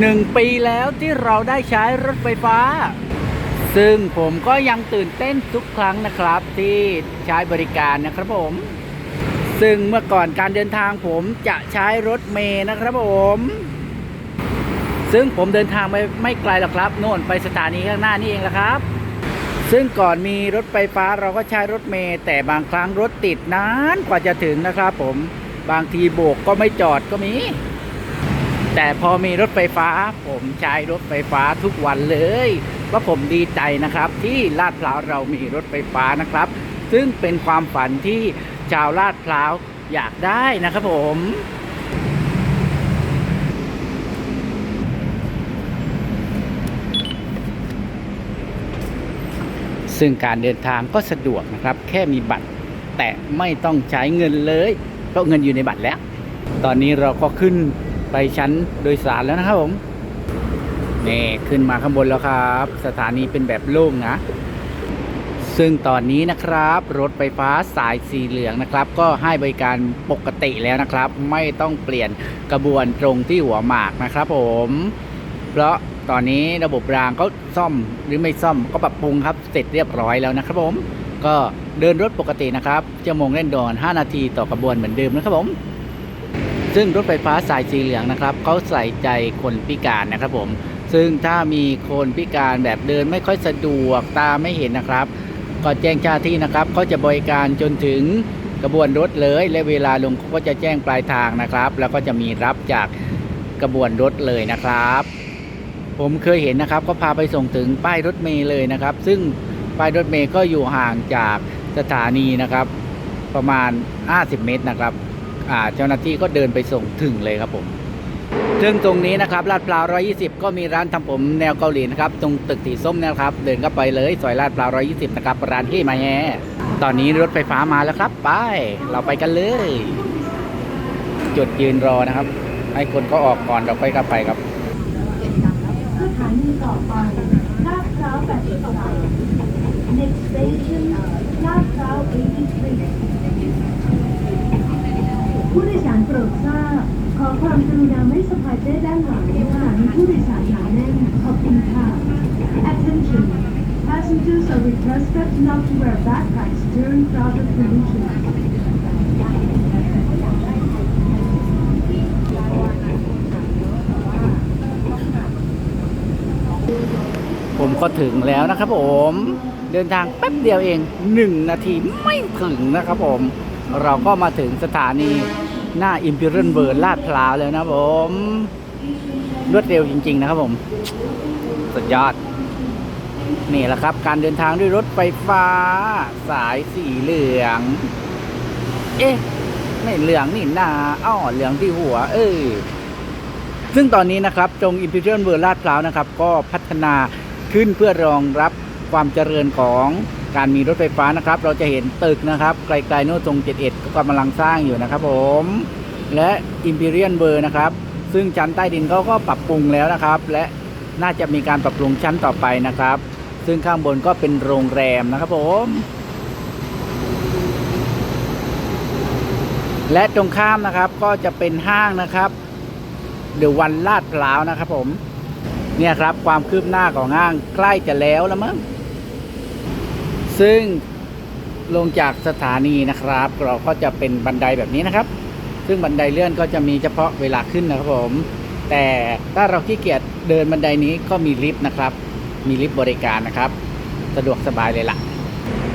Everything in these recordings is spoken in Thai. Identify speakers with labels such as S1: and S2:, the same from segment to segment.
S1: หนึ่งปีแล้วที่เราได้ใช้รถไฟฟ้า ซึ่งผมก็ยังตื่นเต้นทุกครั้งนะครับ ที่ใช้บริการนะครับผม ซึ่งเมื่อก่อนการเดินทางผมจะใช้รถเมย์นะครับผม ซึ่งผมเดินทางไปไม่ไกลหรอกครับ โน่นไปสถานีข้างหน้านี่เองละครับ ซึ่งก่อนมีรถไฟฟ้าเราก็ใช้รถเมล์แต่บางครั้งรถติดนานกว่าจะถึงนะครับผมบางทีโบกก็ไม่จอดก็มี แต่พอมีรถไฟฟ้า ผมใช้รถไฟฟ้าทุกวันเลยเพราะผมดีใจนะครับ ที่ลาดพร้าวเรามีรถไฟฟ้านะครับ ซึ่งเป็นความฝันที่ชาวลาดพร้าวอยากได้นะครับผมซึ่งการเดินทางก็สะดวกนะครับ แค่มีบัตร แต่ไม่ต้องใช้เงินเลย เพราะเงินอยู่ในบัตรแล้ว ตอนนี้เราก็ขึ้น ไปชั้นโดยสารแล้วนะครับผมนี่ขึ้นมาข้างบนแล้วครับ สถานีเป็นแบบโล่งนะ ซึ่งตอนนี้นะครับ รถไฟฟ้าสายสีเหลืองนะครับ ก็ให้บริการปกติแล้วนะครับ ไม่ต้องเปลี่ยนกระบวนตรงที่หัวหมากนะครับผม เพราะตอนนี้ระบบรางก็ซ่อมหรือไม่ซ่อมก็ปรับปรุงครับเสร็จเรียบร้อยแล้วนะครับผม ก็เดินรถปกตินะครับชั่วโมงเล่นดอน 5 นาทีต่อกระบวนเหมือนเดิมนะครับผม ซึ่งรถไฟฟ้าสายสีเหลืองนะครับเขาใส่ใจคนพิการนะครับผม ซึ่งถ้ามีคนพิการแบบเดินไม่ค่อยสะดวกตาไม่เห็นนะครับ ก็แจ้งเจ้าที่นะครับเขาจะบริการจนถึงกระบวนรถเลยและเวลาลงเขาก็จะแจ้งปลายทางนะครับ แล้วก็จะมีรับจากกระบวนรถเลยนะครับ ผมเคยเห็นนะครับ ก็พาไปส่งถึงป้ายรถเมล์เลยนะครับ ซึ่งป้ายรถเมล์ก็อยู่ห่างจากสถานีนะครับ ประมาณ 50 เมตรนะครับ เจ้าหน้าที่ก็เดินไปส่งถึงเลยครับผมซึ่งตรงนี้นะครับลาดพร้าว 120 ก็มีร้านทำผมแนวเกาหลีนะครับ ตรงตึกสีส้มเนะครับ เดินเข้าไปเลยซอยลาดพร้าว 120 นะครับ ร้านที่มาแฮตอนนี้รถไฟฟ้ามาแล้วครับ ไป เราไปกันเลย จุดยืนรอนะครับ ให้คนเขาออกก่อนเราค่อยเข้าไปครับ
S2: สถานีต่อไปลาดพร้าว83 Next station ลาดพร้าว83 ผู้โดยสารโปรดทราบ ขอความกรุณาไม่สะพายเป้ด้านหลังขณะมีผู้โดยสารหนาแน่นขอบคุณค่ะ Attention Passengers are requested not to wear backpacks during crowded conditions.
S1: ผมก็ถึงแล้วนะครับผมเดินทางแป๊บเดียวเอง 1 นาทีไม่ถึงนะครับผม เราก็มาถึงสถานี หน้า Imperial w o r l d ลาดพร้าวแล้วนะผม รวดเร็วจริง ๆ นะครับผม สุดยอด นี่แหละครับ การเดินทางด้วยรถไฟฟ้า สายสีเหลือง เอ๊ะ ไม่เหลืองนี่นาอ้อเหลืองที่หัว เออซึ่งตอนนี้นะครับตรง Imperial w o r l d ลาดพร้าวนะครับ ก็พัฒนาขึ้นเพื่อรองรับความเจริญของ การมีรถไฟฟ้านะครับ เราจะเห็นตึกนะครับ ไกลๆโน้นตรง 71ก็กำลังสร้างอยู่นะครับ ผม และ Imperial w o r l d นะครับ ซึ่งชั้นใต้ดินเขาก็ปรับปรุงแล้วนะครับ และน่าจะมีการปรับปรุงชั้นต่อไปนะครับ ซึ่งข้างบนก็เป็นโรงแรมนะครับผมและตรงข้ามนะครับก็จะเป็นห้างนะครับเดี๋ยววันลาดพร้าวนะครับผม เนี่ยครับความคืบหน้าของห้างใกล้จะแล้วแล้วมั้ง ซึ่งลงจากสถานีนะครับ เราก็จะเป็นบันไดแบบนี้นะครับ ซึ่งบันไดเลื่อนก็จะมีเฉพาะเวลาขึ้นนะครับผม แต่ถ้าเราขี้เกียจเดินบันไดนี้ก็มีลิฟต์นะครับ มีลิฟต์บริการนะครับ สะดวกสบายเลยล่ะ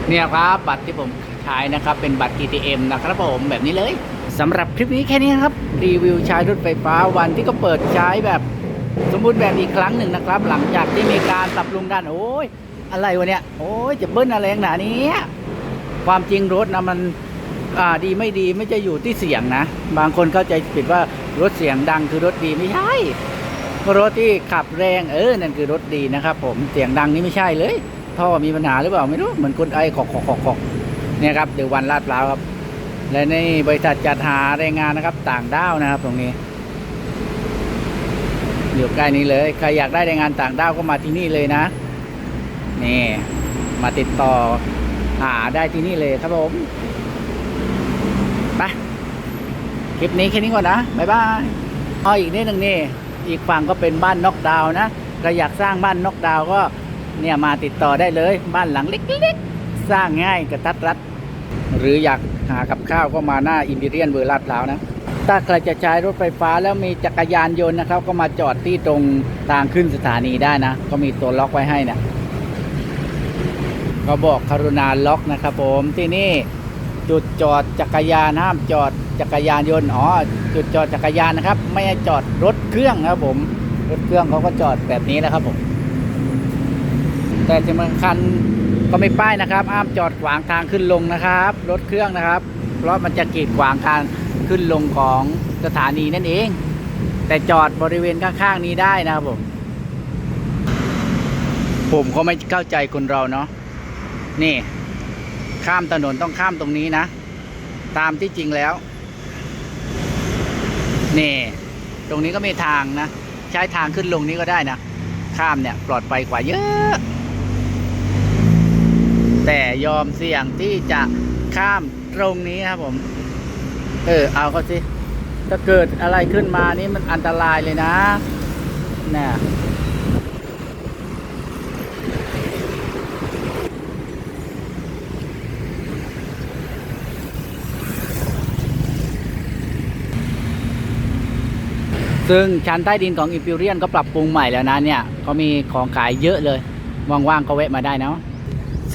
S1: เนี่ยครับบัตรที่ผมใช้นะครับ เป็นบัตร ATM นะครับผมแบบนี้เลยสำหรับคลิปนี้แค่นี้ครับ รีวิวใช้รถไฟฟ้าวันที่ก็เปิดใช้แบบสมบูรณ์แบบอีกครั้งหนึ่งนะครับ หลังจากที่มีการปรับปรุงด้านโอ้ย อะไรวะเนี่ย โอ้ยจะเบิ้ลอะไรขนาดนี้ความจริงรถนะมันอ่าดีไม่ดีไม่จะอยู่ที่เสียงนะ บางคนเข้าใจผิดว่ารถเสียงดังคือรถดีไม่ใช่ รถที่ขับแรงเออนั่นคือรถดีนะครับ ผมเสียงดังนี่ไม่ใช่เลยท่อมีปัญหาหรือเปล่าไม่รู้เหมือนคนไอขอกขอกขอกขอกเนี่ยครับเดี๋ยววันลาดพร้าวครับ และในบริษัทจัดหาแรงงานนะครับ ต่างด้าวนะครับ ตรงนี้อยู่ใกล้นี้เลยใครอยากได้แรงงานต่างด้าวก็มาที่นี่เลยนะ นี่มาติดต่อหาได้ที่นี่เลยครับผมไปคลิปนี้แค่นี้ก่อนนะบ๊ายบายอ๋ออีกนิดหนึ่งนี่ อีกฝั่งก็เป็นบ้านน็อกดาวนะใครอยากสร้างบ้านน็อกดาวก็เนี่ยมาติดต่อได้เลย บ้านหลังเล็กๆ สร้างง่ายกระทัดรัด หรืออยากหากับข้าวก็มาหน้าอิมพีเรียนเบอร์ลาดพร้าวนะ ถ้าใครจะใช้รถไฟฟ้าแล้วมีจักรยานยนต์นะครับ ก็มาจอดที่ตรงทางขึ้นสถานีได้นะ ก็มีตัวล็อกไว้ให้นะ ก็บอกกรุณาล็อกนะครับผมที่นี่จุดจอดจักรยานห้ามจอดจักรยานยนต์อ๋อจุดจอดจักรยานนะครับ ไม่ให้จอดรถเครื่องนะครับผมรถเครื่องเขาก็จอดแบบนี้นะครับผม แต่ที่สำคัญก็ไม่ป้ายนะครับห้ามจอดขวางทางขึ้นลงนะครับ รถเครื่องนะครับ เพราะมันจะกีดขวางการขึ้นลงของสถานีนั่นเอง แต่จอดบริเวณข้างๆนี้ได้นะครับผม ผมก็ไม่เข้าใจคนเราเนาะ นี่ ข้ามถนนต้องข้ามตรงนี้นะ ตามที่จริงแล้ว นี่ ตรงนี้ก็มีทางนะ ใช้ทางขึ้นลงนี้ก็ได้นะ ข้ามเนี่ย ปลอดภัยกว่าเยอะ แต่ยอมเสี่ยงที่จะข้ามตรงนี้ครับผม เออ เอาก็สิ ถ้าเกิดอะไรขึ้นมานี่มันอันตรายเลยนะน่ะ ซึ่งชั้นใต้ดินของอิมพีเรียนก็ปรับปรุงใหม่แล้วนะเนี่ยเขามีของขายเยอะเลย ว่างๆก็แวะมาได้นะ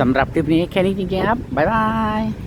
S1: สำหรับคลิปนี้แค่นี้จริงๆครับ บ๊ายบาย